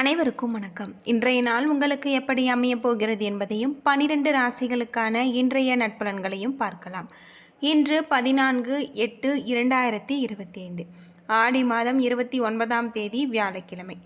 அனைவருக்கும் வணக்கம். இன்றைய நாள் உங்களுக்கு எப்படி அமையப் போகிறது என்பதையும் பனிரெண்டு ராசிகளுக்கான இன்றைய நட்பலன்களையும் பார்க்கலாம். இன்று பதினான்கு எட்டு இரண்டாயிரத்தி இருபத்தி ஐந்து ஆடி மாதம் இருபத்தி ஒன்பதாம் தேதி வியாழக்கிழமை.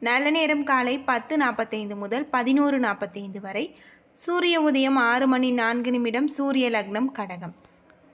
நல்ல நேரம் காலை பத்து நாற்பத்தைந்து முதல் பதினோரு நாற்பத்தைந்து வரை. சூரிய உதயம் ஆறு மணி நான்கு நிமிடம் சூரிய லக்னம் கடகம்.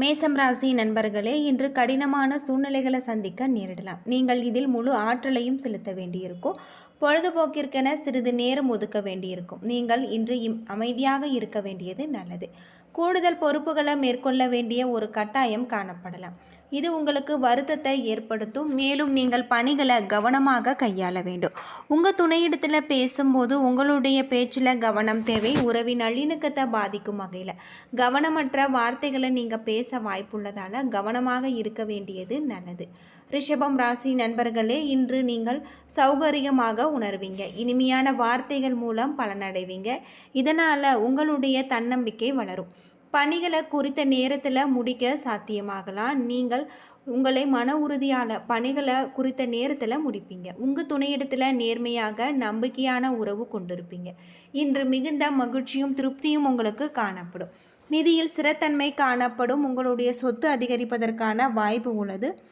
மேசம் ராசி நண்பர்களே இன்று கடினமான சூழ்நிலைகளை சந்திக்க நேரிடலாம். நீங்கள் இதில் முழு ஆற்றலையும் செலுத்த வேண்டியிருக்கும். பொழுதுபோக்கிற்கென சிறிது நேரம் ஒதுக்க வேண்டியிருக்கும். நீங்கள் இன்று இம் அமைதியாக இருக்க வேண்டியது நல்லது. கூடுதல் பொறுப்புகளை மேற்கொள்ள வேண்டிய ஒரு கட்டாயம் காணப்படலாம். இது உங்களுக்கு வருத்தத்தை ஏற்படுத்தும். மேலும் நீங்கள் பணிகளை கவனமாக கையாள வேண்டும். உங்கள் துணையிடத்தில் பேசும்போது உங்களுடைய பேச்சில் கவனம் தேவை. உறவின் நல்லிணக்கத்தை பாதிக்கும் வகையில். கவனமற்ற வார்த்தைகளை நீங்கள் பேச வாய்ப்புள்ளதால் கவனமாக இருக்க வேண்டியது நல்லது. ரிஷபம் ராசி நண்பர்களே இன்று நீங்கள் சௌகரியமாக உணர்வீங்க. இனிமையான வார்த்தைகள் மூலம் பலனடைவீங்க. இதனால் உங்களுடைய தன்னம்பிக்கை வளரும். பணிகளை குறித்த நேரத்தில் முடிக்க சாத்தியமாகலாம் நீங்கள் உங்களை மன உறுதியால் பணிகளை குறித்த நேரத்தில் முடிப்பீங்க. உங்கள் துணையிடத்தில் நேர்மையாக நம்பிக்கையான உறவு கொண்டிருப்பீங்க. இன்று மிகுந்த மகிழ்ச்சியும் திருப்தியும் உங்களுக்கு காணப்படும். நிதியில் சிறத்தன்மை காணப்படும். உங்களுடைய சொத்து அதிகரிப்பதற்கான வாய்ப்பு உள்ளது.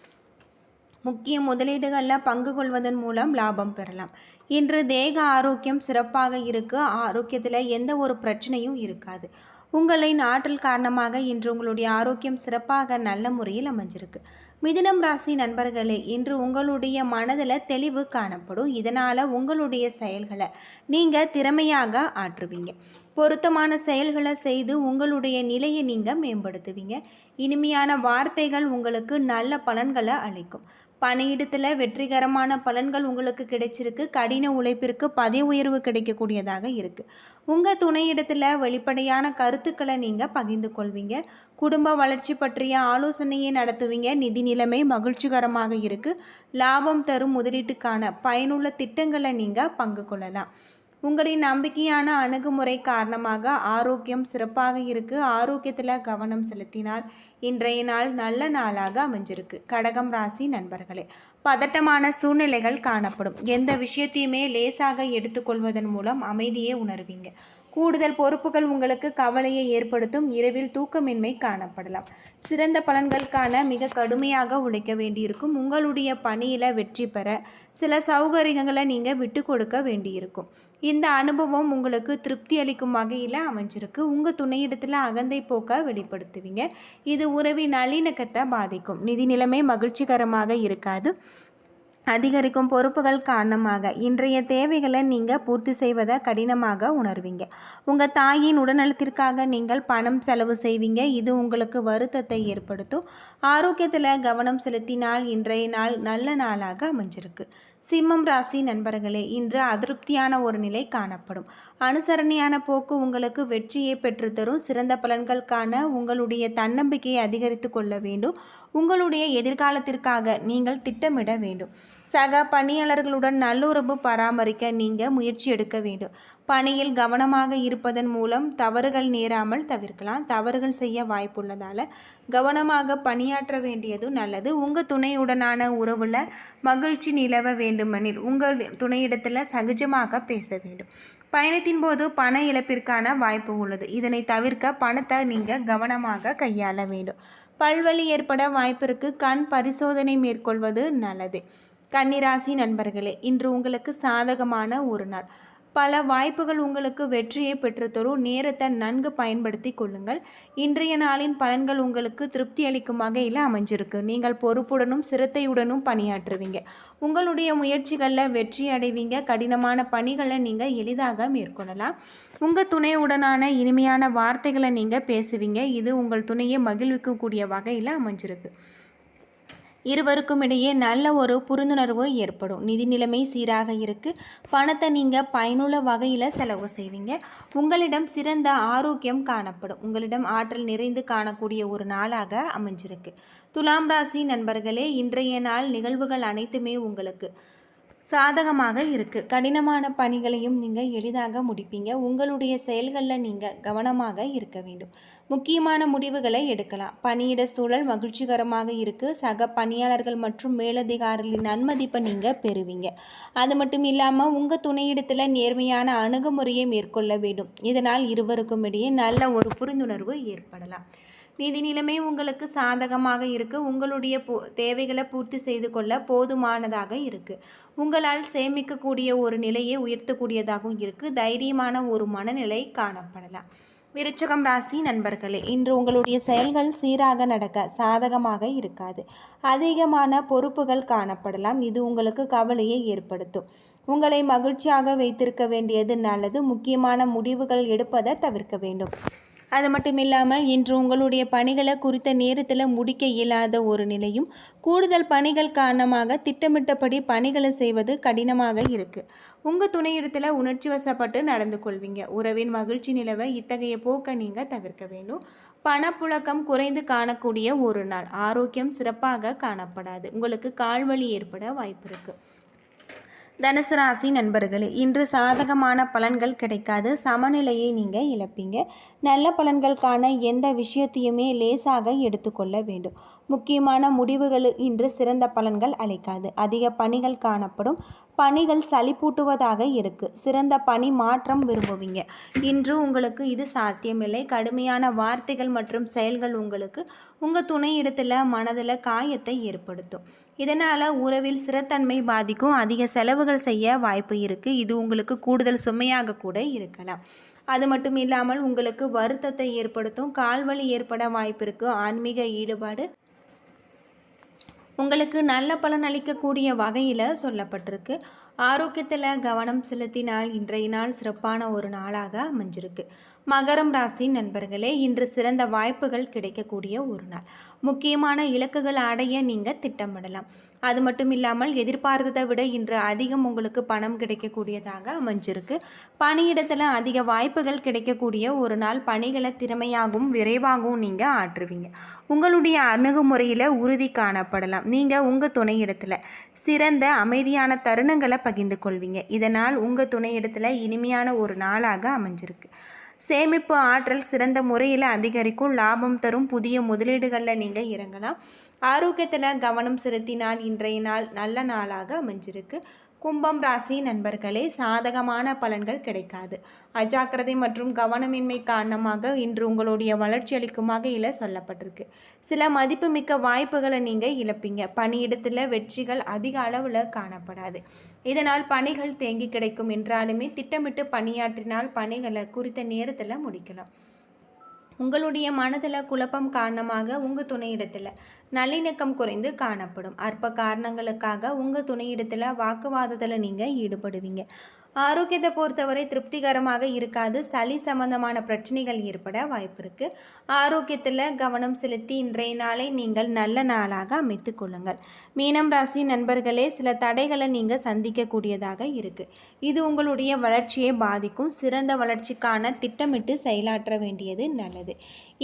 முக்கிய முதலீடுகளில் பங்கு கொள்வதன் மூலம் லாபம் பெறலாம். இன்று தேக ஆரோக்கியம் சிறப்பாக இருக்கு. ஆரோக்கியத்தில் எந்த ஒரு பிரச்சனையும் இருக்காது. உங்களின் ஆற்றல் காரணமாக இன்று உங்களுடைய ஆரோக்கியம் சிறப்பாக நல்ல முறையில் அமைஞ்சிருக்கு. மிதினம் ராசி நண்பர்களே இன்று உங்களுடைய மனதில் தெளிவு காணப்படும். இதனால் உங்களுடைய செயல்களை நீங்கள் திறமையாக ஆற்றுவீங்க. பொருத்தமான செயல்களை செய்து உங்களுடைய நிலையை நீங்கள் மேம்படுத்துவீங்க. இனிமையான வார்த்தைகள் உங்களுக்கு நல்ல பலன்களை அளிக்கும். பணியிடத்தில் வெற்றிகரமான பலன்கள் உங்களுக்கு கிடைச்சிருக்கு. கடின உழைப்பிற்கு பதவி உயர்வு கிடைக்கக்கூடியதாக இருக்குது உங்கள் துணையிடத்தில் வெளிப்படையான கருத்துக்களை நீங்கள் பகிர்ந்து கொள்வீங்க. குடும்ப வளர்ச்சி பற்றிய ஆலோசனையை நடத்துவீங்க. நிதி நிலைமை மகிழ்ச்சிகரமாக இருக்குது லாபம் தரும் முதலீட்டுக்கான பயனுள்ள திட்டங்களை நீங்கள் பங்கு கொள்ளலாம். உங்களின் நம்பிக்கையான அணுகுமுறை காரணமாக ஆரோக்கியம் சிறப்பாக இருக்குது ஆரோக்கியத்தில் கவனம் செலுத்தினால் இன்றைய நாள் நல்ல நாளாக அமைஞ்சிருக்கு. கடகம் ராசி நண்பர்களே பதட்டமான சூழ்நிலைகள் காணப்படும். எந்த விஷயத்தையுமே லேசாக எடுத்துக்கொள்வதன் மூலம் அமைதியை உணர்வீங்க. கூடுதல் பொறுப்புகள் உங்களுக்கு கவலையை ஏற்படுத்தும். இரவில் தூக்கமின்மை காணப்படலாம். சிறந்த பலன்களுக்கான மிக கடுமையாக உழைக்க வேண்டியிருக்கும். உங்களுடைய பணியில் வெற்றி பெற சில சௌகரியங்களை நீங்கள் விட்டு கொடுக்க வேண்டியிருக்கும். இந்த அனுபவம் உங்களுக்கு திருப்தி அளிக்கும் வகையில் அமைஞ்சிருக்கு. உங்கள் துணையிடத்தில் அகந்தை போக்க வெளிப்படுத்துவீங்க. இது உறவின் நல்லிணக்கத்தை பாதிக்கும். நிதி நிலைமை மகிழ்ச்சிகரமாக இருக்காது. அதிகரிக்கும் பொறுப்புகள் காரணமாக இன்றைய தேவைகளை நீங்கள் பூர்த்தி செய்வதை கடினமாக உணர்வீங்க. உங்கள் தாயின் உடல்நலத்திற்காக நீங்கள் பணம் செலவு செய்வீங்க. இது உங்களுக்கு வருத்தத்தை ஏற்படுத்தும். ஆரோக்கியத்தில் கவனம் செலுத்தினால் இன்றைய நாள் நல்ல நாளாக அமைஞ்சிருக்கு. சிம்மம் ராசி நண்பர்களே இன்று அதிருப்தியான ஒரு நிலை காணப்படும். அனுசரணையான போக்கு உங்களுக்கு வெற்றியை பெற்றுத்தரும். சிறந்த பலன்களுக்கான உங்களுடைய தன்னம்பிக்கையை அதிகரித்து கொள்ள வேண்டும். உங்களுடைய எதிர்காலத்திற்காக நீங்கள் திட்டமிட வேண்டும். சக பணியாளர்களுடன் நல்லுறவு பராமரிக்க நீங்கள் முயற்சி எடுக்க வேண்டும். பணியில் கவனமாக இருப்பதன் மூலம் தவறுகள் நேராமல் தவிர்க்கலாம். தவறுகள் செய்ய வாய்ப்புள்ளதால் கவனமாக பணியாற்ற வேண்டியதும் நல்லது. உங்கள் துணையுடனான உறவில் மகிழ்ச்சி நிலவ வேண்டுமெனில் உங்கள் துணையிடத்தில் சகஜமாக பேச வேண்டும். பயணத்தின் போது பண இழப்பிற்கான வாய்ப்பு உள்ளது. இதனை தவிர்க்க பணத்தை நீங்கள் கவனமாக கையாள வேண்டும். பல்வலி ஏற்பட வாய்ப்பிற்கு கண் பரிசோதனை மேற்கொள்வது நல்லது. கன்னிராசி நண்பர்களே இன்று உங்களுக்கு சாதகமான ஒரு நாள். பல வாய்ப்புகள் உங்களுக்கு வெற்றியை பெற்றுத்தரும் நேரத்தை நன்கு பயன்படுத்தி கொள்ளுங்கள். இன்றைய நாளின் பலன்கள் உங்களுக்கு திருப்தி அளிக்கும் வகையில் அமைஞ்சிருக்கு. நீங்கள் பொறுப்புடனும் சிரத்தையுடனும் பணியாற்றுவீங்க. உங்களுடைய முயற்சிகளில் வெற்றி அடைவீங்க. கடினமான பணிகளை நீங்கள் எளிதாக மேற்கொள்ளலாம். உங்கள் துணையுடனான இனிமையான வார்த்தைகளை நீங்கள் பேசுவீங்க. இது உங்கள் துணையை மகிழ்விக்கக்கூடிய வகையில் அமைஞ்சிருக்கு. இருவருக்கும் இடையே நல்ல ஒரு புரிந்துணர்வு ஏற்படும். நிதி நிலைமை சீராக இருக்குது பணத்தை நீங்கள் பயனுள்ள வகையில் செலவு செய்வீங்க. உங்களிடம் சிறந்த ஆரோக்கியம் காணப்படும். உங்களிடம் ஆற்றல் நிறைந்து காணக்கூடிய ஒரு நாளாக அமைஞ்சிருக்கு. துலாம் ராசி நண்பர்களே இன்றைய நாள் நிகழ்வுகள் அனைத்துமே உங்களுக்கு. சாதகமாக இருக்குது கடினமான பணிகளையும் நீங்கள் எளிதாக முடிப்பீங்க. உங்களுடைய செயல்களில் நீங்கள் கவனமாக இருக்க வேண்டும். முக்கியமான முடிவுகளை எடுக்கலாம். பணியிட சூழல் மகிழ்ச்சிகரமாக இருக்குது சக பணியாளர்கள் மற்றும் மேலதிகாரிகளின் நன்மதிப்பை நீங்கள் பெறுவீங்க. அது மட்டும் இல்லாமல் உங்கள் துணையிடத்தில் நேர்மையான அணுகுமுறையை மேற்கொள்ள வேண்டும். இதனால் இருவருக்கும் இடையே நல்ல ஒரு புரிந்துணர்வு ஏற்படலாம். நிதி நிலைமை உங்களுக்கு சாதகமாக இருக்கு. உங்களுடைய போ தேவைகளை பூர்த்தி செய்து கொள்ள போதுமானதாக இருக்கு. உங்களால் சேமிக்கக்கூடிய ஒரு நிலையை உயர்த்தக்கூடியதாகவும் இருக்கு. தைரியமான ஒரு மனநிலை காணப்படலாம். விருச்சகம் ராசி நண்பர்களே இன்று உங்களுடைய செயல்கள் சீராக நடக்க சாதகமாக இருக்காது. அதிகமான பொறுப்புகள் காணப்படலாம். இது உங்களுக்கு கவலையை ஏற்படுத்தும். உங்களை மகிழ்ச்சியாக வைத்திருக்க வேண்டியது நல்லது. முக்கியமான முடிவுகள் எடுப்பதை தவிர்க்க வேண்டும். அது மட்டும் இல்லாமல் இன்று உங்களுடைய பணிகளை குறித்த நேரத்தில் முடிக்க இயலாத ஒரு நிலையும் கூடுதல் பணிகள் காரணமாக திட்டமிட்டபடி பணிகளை செய்வது கடினமாக இருக்குது உங்கள் துணையிடத்தில் உணர்ச்சி வசப்பட்டு நடந்து கொள்வீங்க. உறவின் மகிழ்ச்சி நிலவை இத்தகைய போக்கை நீங்கள் தவிர்க்க வேண்டும். பணப்புழக்கம் குறைந்து காணக்கூடிய ஒரு நாள். ஆரோக்கியம் சிறப்பாக காணப்படாது. உங்களுக்கு கால்வலி ஏற்பட வாய்ப்பு இருக்குது தனுசு ராசி நண்பர்களே இன்று சாதகமான பலன்கள் கிடைக்காது. சமநிலையை நீங்கள் இழப்பீங்க. நல்ல பலன்களுக்கான எந்த விஷயத்தையுமே லேசாக எடுத்துக்கொள்ள வேண்டும். முக்கியமான முடிவுகள் இன்று சிறந்த பலன்கள் அளிக்காது. அதிக பணிகள் காணப்படும். பணிகள் சளிப்பூட்டுவதாக இருக்கு. சிறந்த பணி மாற்றம் விரும்புவீங்க. இன்று உங்களுக்கு இது சாத்தியமில்லை. கடுமையான வார்த்தைகள் மற்றும் செயல்கள் உங்களுக்கு உங்கள் துணையிடத்தில் மனதில் காயத்தை ஏற்படுத்தும். இதனால் உறவில் சிறத்தன்மை பாதிக்கும். அதிக செலவுகள் செய்ய வாய்ப்பு இருக்குது இது உங்களுக்கு கூடுதல் சுமையாக கூட இருக்கலாம். அது மட்டும் இல்லாமல் உங்களுக்கு வருத்தத்தை ஏற்படுத்தும். கால்வலி ஏற்பட வாய்ப்பு இருக்குது ஆன்மீக ஈடுபாடு உங்களுக்கு நல்ல பலன் அளிக்கக்கூடிய வகையில் சொல்லப்பட்டிருக்கு. ஆரோக்கியத்தில் கவனம் செலுத்தினால் இன்றைய நாள் சிறப்பான ஒரு நாளாக அமைஞ்சிருக்கு. மகரம் ராசி நண்பர்களே இன்று சிறந்த வாய்ப்புகள் கிடைக்கக்கூடிய ஒரு நாள். முக்கியமான இலக்குகள் அடைய நீங்கள் திட்டமிடலாம். அது மட்டும் இல்லாமல் எதிர்பார்த்ததை விட இன்று அதிகம் உங்களுக்கு பணம் கிடைக்கக்கூடியதாக அமைஞ்சிருக்கு. பணியிடத்தில் அதிக வாய்ப்புகள் கிடைக்கக்கூடிய ஒரு நாள். பணிகளை திறமையாகவும் விரைவாகவும் நீங்கள் ஆற்றுவீங்க. உங்களுடைய அணுகுமுறையில் உறுதி காணப்படலாம். நீங்கள் உங்கள் துணையிடத்தில் சிறந்த அமைதியான தருணங்களை பகிர்ந்து கொள்வீங்க. இதனால் உங்கள் துணையிடத்தில் இனிமையான ஒரு நாளாக அமைஞ்சிருக்கு. சேமிப்பு ஆற்றல் சிறந்த முறையில் அதிகரிக்கும் லாபம் தரும் புதிய முதலீடுகளில் நீங்கள் இறங்கலாம். ஆரோக்கியத்தில் கவனம் செலுத்தினால் இன்றைய நாள் நல்ல நாளாக அமைஞ்சிருக்கு. கும்பம் ராசி நண்பர்களே சாதகமான பலன்கள் கிடைக்காது. அஜாக்கிரதை மற்றும் கவனமின்மை காரணமாக இன்று உங்களுடைய வளர்ச்சி அளிக்கும் வகையில் சொல்லப்பட்டிருக்கு. சில மதிப்புமிக்க வாய்ப்புகளை நீங்கள் இழப்பீங்க. பணியிடத்தில் வெற்றிகள் அதிக அளவில் காணப்படாது. இதனால் பணிகள் தேங்கி கிடைக்கும் என்றாலுமே திட்டமிட்டு பணியாற்றினால் பணிகளை குறித்த நேரத்தில் முடிக்கலாம். உங்களுடைய மனதில் குழப்பம் காரணமாக உங்கள் துணையிடத்தில் நல்லிணக்கம் குறைந்து காணப்படும். அற்ப காரணங்களுக்காக உங்கள் துணையிடத்தில் வாக்குவாதத்தில் நீங்கள் ஈடுபடுவீங்க. ஆரோக்கியத்தை பொறுத்தவரை திருப்திகரமாக இருக்காது. சளி சம்பந்தமான பிரச்சனைகள் ஏற்பட வாய்ப்பு இருக்குது ஆரோக்கியத்தில் கவனம் செலுத்தி இன்றைய நாளை நீங்கள் நல்ல நாளாக அமைத்து கொள்ளுங்கள். மீனம் ராசி நண்பர்களே சில தடைகளை நீங்கள் சந்திக்கக்கூடியதாக இருக்குது இது உங்களுடைய வளர்ச்சியை பாதிக்கும். சிறந்த வளர்ச்சிக்கான திட்டமிட்டு செயலாற்ற வேண்டியது நல்லது.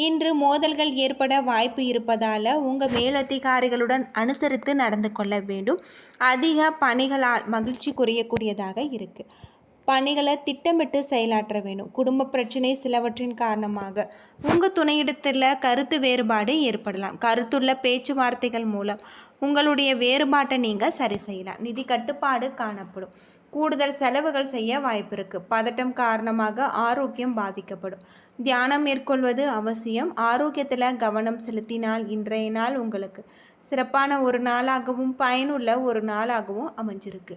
இன்று மோதல்கள் ஏற்பட வாய்ப்பு இருப்பதால் உங்கள் மேலதிகாரிகளுடன் அனுசரித்து நடந்து கொள்ள வேண்டும். அதிக பணிகளால் மகிழ்ச்சி குறையக்கூடியதாக இருக்குது பணிகளை திட்டமிட்டு செயலாற்ற வேணும் குடும்ப பிரச்சனை சிலவற்றின் காரணமாக. உங்கள் துணையிடத்தில் கருத்து வேறுபாடு ஏற்படலாம். கருத்துள்ள பேச்சுவார்த்தைகள் மூலம் உங்களுடைய வேறுபாட்டை நீங்கள் சரி செய்யலாம். நிதி கட்டுப்பாடு காணப்படும். கூடுதல் செலவுகள் செய்ய வாய்ப்பு இருக்குது பதட்டம் காரணமாக ஆரோக்கியம் பாதிக்கப்படும். தியானம் மேற்கொள்வது அவசியம். ஆரோக்கியத்தில் கவனம் செலுத்தினால் இன்றைய நாள் உங்களுக்கு சிறப்பான ஒரு நாளாகவும் பயனுள்ள ஒரு நாளாகவும் அமைஞ்சிருக்கு.